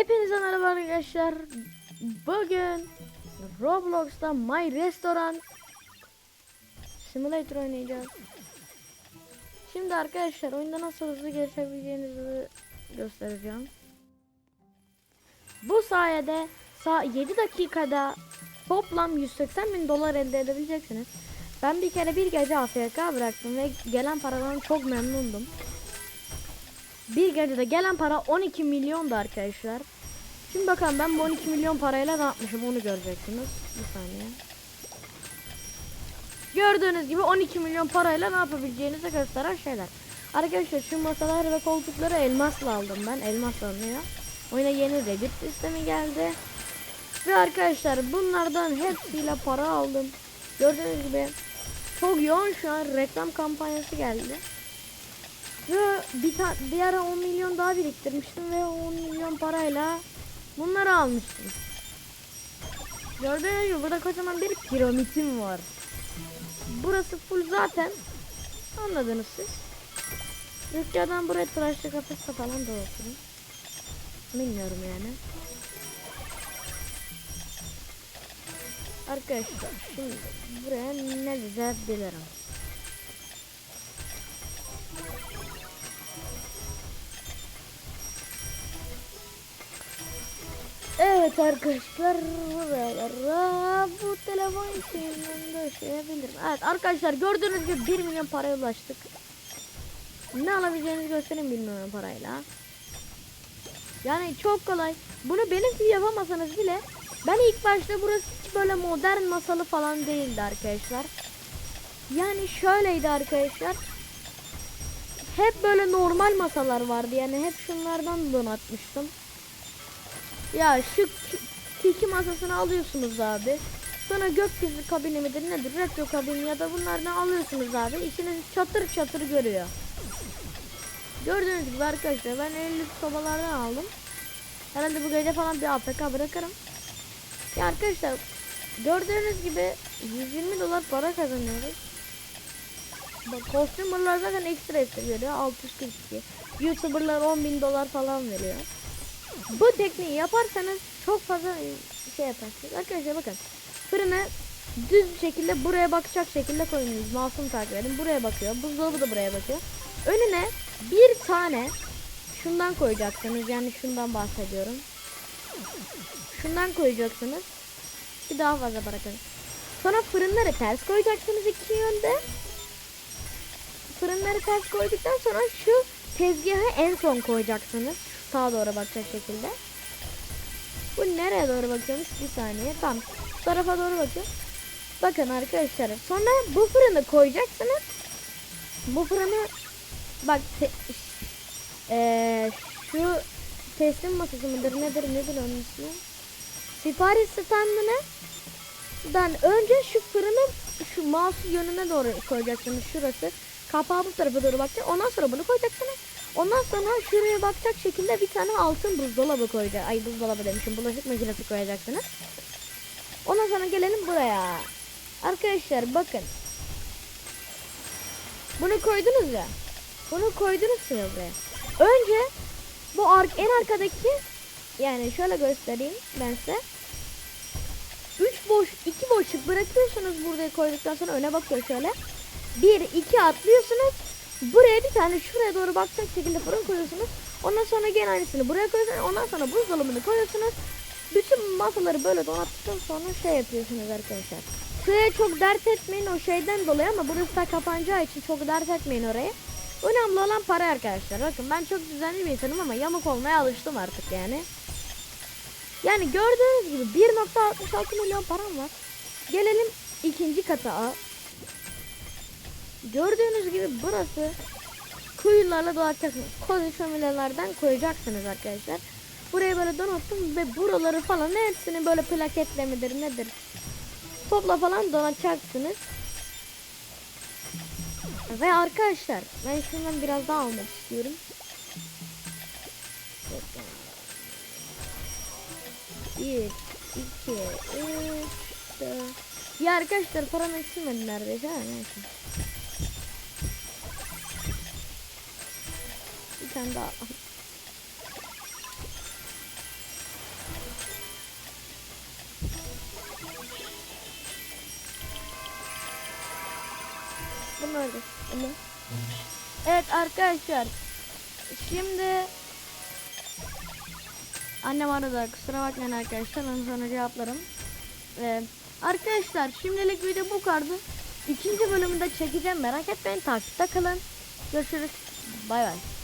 Hepinize merhaba arkadaşlar. Bugün Roblox'ta My Restaurant Simulator oynayacağız. Şimdi arkadaşlar oyunda nasıl hızlı geçebileceğinizi göstereceğim. Bu sayede sa 7 dakikada toplam 180 bin dolar elde edebileceksiniz. Ben bir kere bir gece AFK bıraktım ve gelen paradan çok memnundum. Bir gecede gelen para 12 milyondu arkadaşlar. Şimdi bakalım ben bu 12 milyon parayla ne yapmışım onu göreceksiniz. Bir saniye. Gördüğünüz gibi 12 milyon parayla ne yapabileceğinizi gösteren şeyler. Arkadaşlar şu masalar ve koltukları elmasla aldım ben. Elmas alınıyor. Oyuna yeni Reddit sistemi geldi. Ve arkadaşlar bunlardan hepsiyle para aldım. Gördüğünüz gibi çok yoğun şu an reklam kampanyası geldi. Ve bir, bir ara 10 milyon daha biriktirmiştim ve 10 milyon parayla bunları almıştım. Gördüğünüz gibi burada kocaman bir piramitim var. Burası full zaten. Anladınız siz. Rüzgardan buraya tıraşlı kafeste falan olsun. Bilmiyorum yani. Arkadaşlar şimdi buraya ne dizebilirim? Evet arkadaşlar bu telefon şeyinden döşeyebilirim. Evet arkadaşlar gördüğünüz gibi 1 milyon paraya ulaştık. Ne alabileceğinizi göstereyim 1 milyon parayla. Yani çok kolay. Bunu benim gibi yapamasanız bile ben ilk başta burası hiç böyle modern masalı falan değildi arkadaşlar. Yani şöyleydi arkadaşlar. Hep böyle normal masalar vardı yani hep şunlardan donatmıştım. Ya şu ki- tiki masasını alıyorsunuz abi. Sonra gökyüzü kabini midir nedir retro kabini ya da bunlardan alıyorsunuz abi. İçiniz çatır çatır görüyor. Gördüğünüz gibi arkadaşlar ben 50 sobalardan aldım. Herhalde bu gece falan bir APK bırakırım. Ya arkadaşlar gördüğünüz gibi 120 dolar para kazanıyoruz. Bak kostümlerler zaten ekstra ekstra veriyor 642. Youtuberlar 10 bin dolar falan veriyor. Bu tekniği yaparsanız çok fazla şey yaparsınız. Arkadaşlar bakın. Fırını düz bir şekilde buraya bakacak şekilde koyunuz. Masum takip edin. Buraya bakıyor. Buzdolabı da buraya bakıyor. Önüne bir tane şundan koyacaksınız. Yani şundan bahsediyorum. Şundan koyacaksınız. Bir daha fazla bırakın. Sonra fırınları ters koyacaksınız iki yönde. Fırınları ters koyduktan sonra şu tezgahı en son koyacaksınız. Sağa doğru bakacak şekilde. Bu nereye doğru bakıyormuş? Bir saniye. Tamam. Şu tarafa doğru bakıyor. Bakın arkadaşlar. Sonra bu fırını koyacaksınız. Bu fırını bak te- eee, şu teslim masası mıdır nedir nedir onun ismi? Sipariş standını dan önce şu fırını şu mouse yönüne doğru koyacaksınız şurası. Kapağı bu tarafa doğru bakacak. Ondan sonra bunu koyacaksınız. Ondan sonra şuraya bakacak şekilde bir tane altın buzdolabı koyacak. Ay buzdolabı demişim. Bulaşık makinesi koyacaksınız. Ondan sonra gelelim buraya. Arkadaşlar bakın. Bunu koydunuz ya. Bunu koydunuz ya buraya. Önce bu ar en arkadaki yani şöyle göstereyim ben size. 3 boş 2 boşluk bırakıyorsunuz burada koyduktan sonra öne bakıyor şöyle. 1 2 atlıyorsunuz. Buraya bir tane şuraya doğru bakacak şekilde fırın koyuyorsunuz. Ondan sonra gene aynısını buraya koyuyorsunuz. Ondan sonra buzdolabını koyuyorsunuz. Bütün masaları böyle donattıktan sonra şey yapıyorsunuz arkadaşlar. Şuraya çok dert etmeyin o şeyden dolayı ama burası da kapanacağı için çok dert etmeyin orayı. Önemli olan para arkadaşlar. Bakın ben çok düzenli bir insanım ama yamuk olmaya alıştım artık yani. Yani gördüğünüz gibi 1.66 milyon param var. Gelelim ikinci kata. Gördüğünüz gibi burası kuyularla dolatacaksınız. Kozi şöminelerden koyacaksınız arkadaşlar. Buraya böyle donattım ve buraları falan hepsini böyle plaketle midir nedir topla falan donatacaksınız. Ve arkadaşlar ben şundan biraz daha almak istiyorum. Bir, iki, üç, dört. Ya arkadaşlar param eksilmedi neredeyse. Ha, neyse. Bir tane daha. Bunu öldür. Evet arkadaşlar. Şimdi annem arada kusura bakmayın arkadaşlar. Onun sonra cevaplarım. Ee, arkadaşlar şimdilik video bu kadardı. İkinci bölümünde çekeceğim merak etmeyin takipte kalın. Görüşürüz. Bay bay.